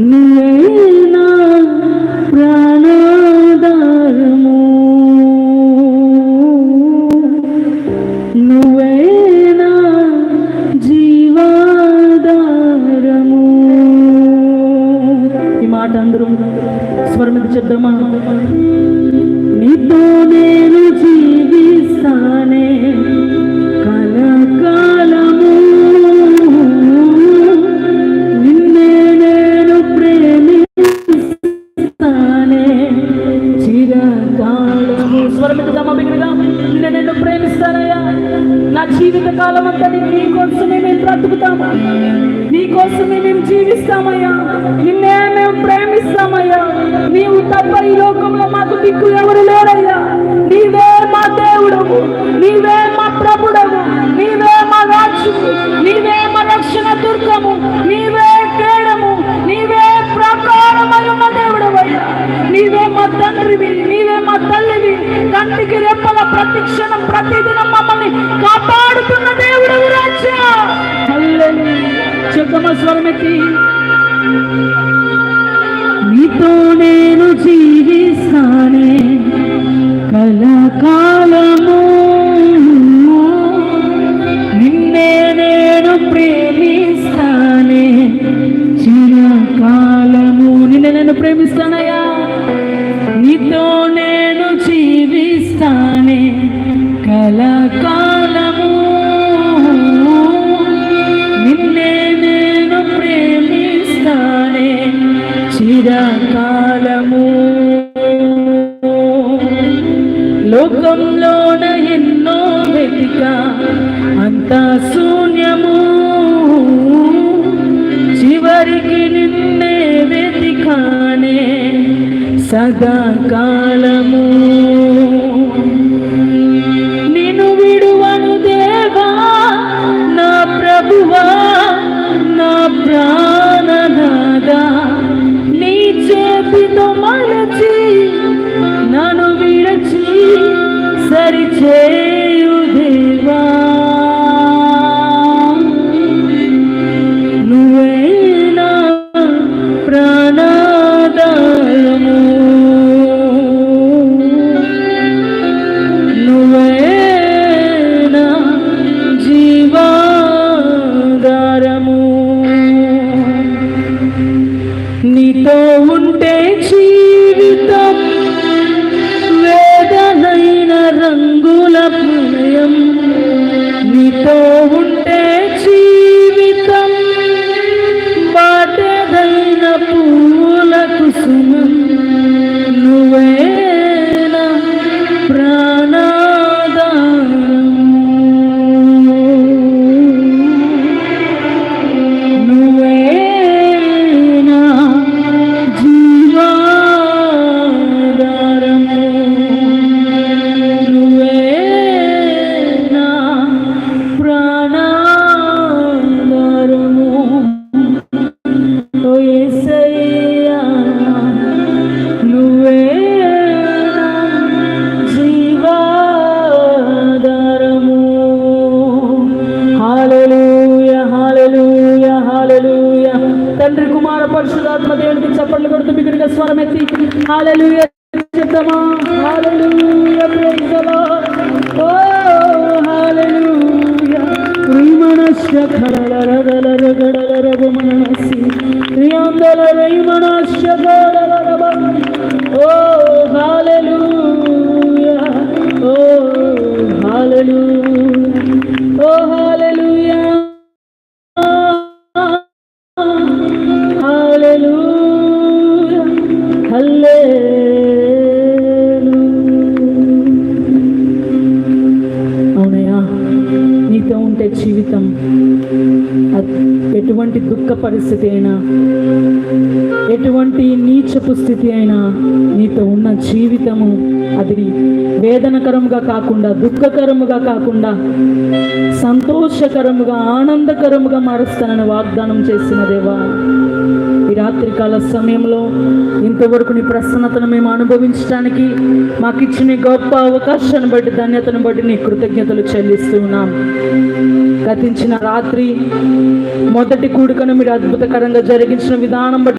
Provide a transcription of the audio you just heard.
నువ్వేనా ప్రాణాధారము? నువ్వేనా జీవాధారము? ఈ మాట అందరూ స్వరమిత చెప్దామా? జీవిత కాలం అంతా నేను నీ కోసమే మేము బ్రతుకుతామా నీ కోసమే మేము జీవిస్తామయ్యా. నిన్నే మేము ప్రేమిస్తామయ్యా. నీవు తప్ప ఈ లోకంలో మాకు దిక్కు ఎవరు లేరయ్యా. నీవే మా దేవుడవు. నీవే మా ప్రభుడవు. నీవే మా రాజువు కంటికి రెప్పల ప్రతి క్షణం ప్రతిదినం మమ్మల్ని కాపాడుతున్న దేవుడు రాజా? చెక్కమ స్వరమెత్తి చిరకాలము లోకంలోన ఎన్నో వెతిక అంతా శూన్యము. చివరికి నిన్నే వెతికానే సదాకాలము. నిన్ను విడువను దేవా నా ప్రభువా నా ప్రా to పరిశుధాత్మ దేవునికి చప్పట్లు కొడుతూ బిగ్గరగా స్వరం ఎత్తి హల్లెలూయా చెప్తామా? హల్లెలూయా ఓ ఉంటే జీవితం. ఎటువంటి దుఃఖ పరిస్థితి అయినా ఎటువంటి నీచపు స్థితి అయినా నీతో ఉన్న జీవితము అది వేదనకరముగా కాకుండా దుఃఖకరముగా కాకుండా సంతోషకరముగా ఆనందకరముగా మారుస్తానని వాగ్దానం చేసిన దేవా. రాత్రికాల సమయంలో ఇంతవరకు నీ ప్రసన్నతను మేము అనుభవించడానికి మాకు ఇచ్చిన గొప్ప అవకాశాన్ని బట్టి ధన్యతను బట్టి నీ కృతజ్ఞతలు చెల్లిస్తూ ఉన్నాం గతించిన రాత్రి మొదటి కూడుకను మీరు అద్భుతకరంగా జరిగించిన విధానం బట్టి